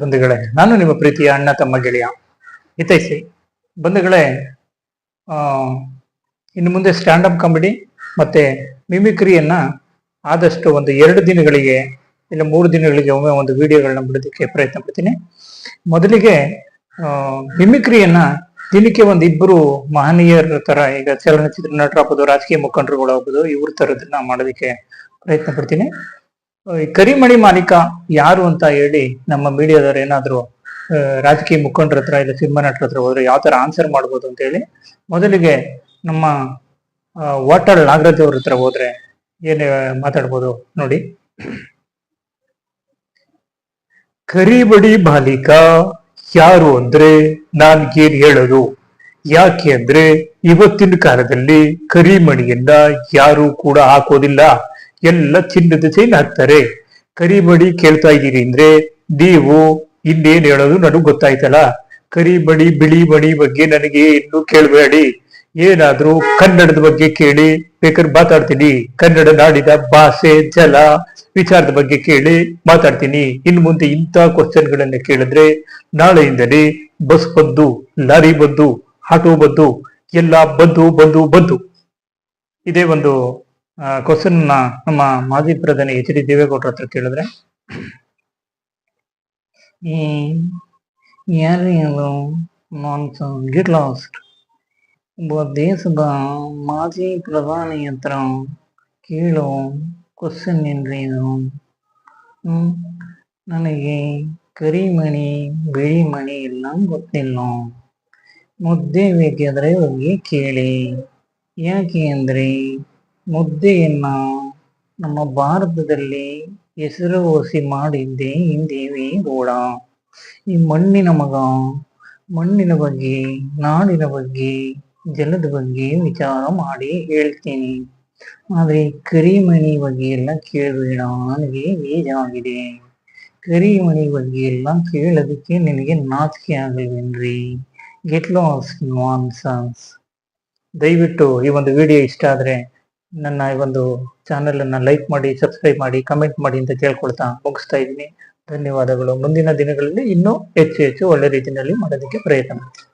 ಬಂಧುಗಳೇ. ನಾನು ನಿಮ್ಮ ಪ್ರೀತಿಯ ಅಣ್ಣ, ತಮ್ಮ ಗೆಳೆಯ ಹಿತೈಸಿ ಬಂಧುಗಳೇ ಇನ್ನು ಮುಂದೆ ಸ್ಟ್ಯಾಂಡ್ ಅಪ್ ಕಾಮಿಡಿ ಮತ್ತೆ ಮಿಮಿಕ್ರಿಯನ್ನ ಆದಷ್ಟು ಒಂದು ಎರಡು ದಿನಗಳಿಗೆ ಇಲ್ಲ ಮೂರು ದಿನಗಳಿಗೆ ಒಮ್ಮೆ ಒಂದು ವಿಡಿಯೋಗಳನ್ನ ಬಿಡೋದಕ್ಕೆ ಪ್ರಯತ್ನ ಪಡ್ತೀನಿ. ಮೊದಲಿಗೆ ಮಿಮಿಕ್ರಿಯನ್ನ ದಿನಕ್ಕೆ ಒಂದು ಇಬ್ಬರು ಮಹನೀಯರ ತರ ಈಗ ಚಲನಚಿತ್ರ ನಟರಾಗ್ಬೋದು, ರಾಜಕೀಯ ಮುಖಂಡರುಗಳಾಗ್ಬೋದು, ಇವ್ರ ತರದನ್ನ ಮಾಡೋದಕ್ಕೆ ಪ್ರಯತ್ನ ಪಡ್ತೀನಿ. ಕರಿಮಣಿ ಮಾಲೀಕ ಯಾರು ಅಂತ ಹೇಳಿ ನಮ್ಮ ಮೀಡಿಯಾದವ್ರು ಏನಾದ್ರು ರಾಜಕೀಯ ಮುಖಂಡರ ಹತ್ರ ಇಲ್ಲ ಸಿನಿಮಾ ನಟರ ಹತ್ರ ಹೋದ್ರೆ ಯಾವ ತರ ಆನ್ಸರ್ ಮಾಡ್ಬೋದು ಅಂತ ಹೇಳಿ ಮೊದಲಿಗೆ ನಮ್ಮ ವಾಟರ್ ನಾಗರಾಜ್ ಅವ್ರ ಹತ್ರ ಹೋದ್ರೆ ಏನ್ ಮಾತಾಡ್ಬೋದು ನೋಡಿ. ಕರಿಬಡಿ ಬಾಲಿಕ ಯಾರು ಅಂದ್ರೆ ನಾನ್ ಏನ್ ಹೇಳೋದು? ಯಾಕೆ ಅಂದ್ರೆ ಇವತ್ತಿನ ಕಾಲದಲ್ಲಿ ಕರಿಮಣಿಯಿಂದ ಯಾರು ಕೂಡ ಹಾಕೋದಿಲ್ಲ. ಎಲ್ಲ ಚಿನ್ನದ ಚೈನ್ ಹಾಕ್ತಾರೆ. ಕರಿಬಡಿ ಕೇಳ್ತಾ ಇದ್ದೀರಿ ಅಂದ್ರೆ ನೀವು ಇನ್ನೇನ್ ಹೇಳೋದು ನನಗ್ ಗೊತ್ತಾಯ್ತಲ್ಲ. ಕರಿಬಡಿ ಬಿಳಿ ಮಣಿ ಬಗ್ಗೆ ನನಗೆ ಇನ್ನು ಕೇಳಬೇಡಿ. ಏನಾದ್ರೂ ಕನ್ನಡದ ಬಗ್ಗೆ ಕೇಳಿ, ಬೇಕಾದ್ರೆ ಮಾತಾಡ್ತೀನಿ. ಕನ್ನಡ ನಾಡಿದ ಭಾಷೆ, ಜಲ, ವಿಚಾರದ ಬಗ್ಗೆ ಕೇಳಿ ಮಾತಾಡ್ತೀನಿ. ಇನ್ನು ಮುಂದೆ ಇಂಥ ಕ್ವಶನ್ ಗಳನ್ನ ಕೇಳಿದ್ರೆ ನಾಳೆಯಿಂದಲೇ ಬಸ್ ಬಂದು, ಲಾರಿ ಬಂದು ಆಟೋ ಬಂದು, ಎಲ್ಲ ಬಂದು ಬಂದು ಬಂದು. ಇದೇ ಒಂದು ಕ್ವಶನ್ ನಮ್ಮ ಮಾಜಿ ಪ್ರಧಾನಿ ಎಚ್ ಡಿ ದೇವೇಗೌಡರ ಹತ್ರ ಕೇಳಿದ್ರೆ ಗೆಟ್ ಲಾಸ್ಟ್ ಒಬ್ಬ ದೇಶದ ಮಾಜಿ ಪ್ರಧಾನಿ ಹತ್ರ ಕೇಳೋ ಕ್ವಶನ್ ಏನ್ರಿ ಇದು? ನನಗೆ ಕರಿಮಣಿ ಬಿಳಿ ಮಣಿ ಎಲ್ಲ ಗೊತ್ತಿಲ್ಲ. ಮುದ್ದೆ ಬೇಕಾದ್ರೆ ಹೋಗಿ ಕೇಳಿ. ಯಾಕೆ ಅಂದ್ರೆ ಮುದ್ದೆಯನ್ನ ನಮ್ಮ ಭಾರತದಲ್ಲಿ ಹೆಸರುವಾಸಿ ಮಾಡಿದ್ದೆ ಈ ದೇವೇಗೌಡ ಈ ಮಣ್ಣಿನ ಮಗ, ಮಣ್ಣಿನ ಬಗ್ಗೆ, ನಾಡಿನ ಬಗ್ಗೆ, ಜಲದ ಬಗ್ಗೆ ವಿಚಾರ ಮಾಡಿ ಹೇಳ್ತೀನಿ. ಆದ್ರೆ ಕರಿಮಣಿ ಬಗ್ಗೆ ಎಲ್ಲ ಕೇಳಬೇಡ, ನನಗೆ ಏಜಾಗಿದೆ ಕರಿಮಣಿ ಬಗ್ಗೆ ಎಲ್ಲ ಕೇಳೋದಕ್ಕೆ ನಿನಗೆ ನಾಚಿಕೆ ಆಗಲ್ವೇನ್ರಿ? ಗೆಟ್ ಲಾಸ್ ನಾನ್ಸನ್ಸ್ ದಯವಿಟ್ಟು ಈ ಒಂದು ವಿಡಿಯೋ ಇಷ್ಟ ಆದ್ರೆ ನನ್ನ ಈ ಒಂದು ಚಾನೆಲ್ ಅನ್ನ ಲೈಕ್ ಮಾಡಿ ಸಬ್ಸ್ಕ್ರೈಬ್ ಮಾಡಿ ಕಮೆಂಟ್ ಮಾಡಿ ಅಂತ ಕೇಳ್ಕೊಳ್ತಾ ಮುಗಿಸ್ತಾ ಇದ್ದೀನಿ. ಧನ್ಯವಾದಗಳು. ಮುಂದಿನ ದಿನಗಳಲ್ಲಿ ಇನ್ನೂ ಹೆಚ್ಚು ಹೆಚ್ಚು ಒಳ್ಳೆ ರೀತಿಯಲ್ಲಿ ಮಾಡೋದಕ್ಕೆ ಪ್ರಯತ್ನ ಮಾಡ್ತೀನಿ.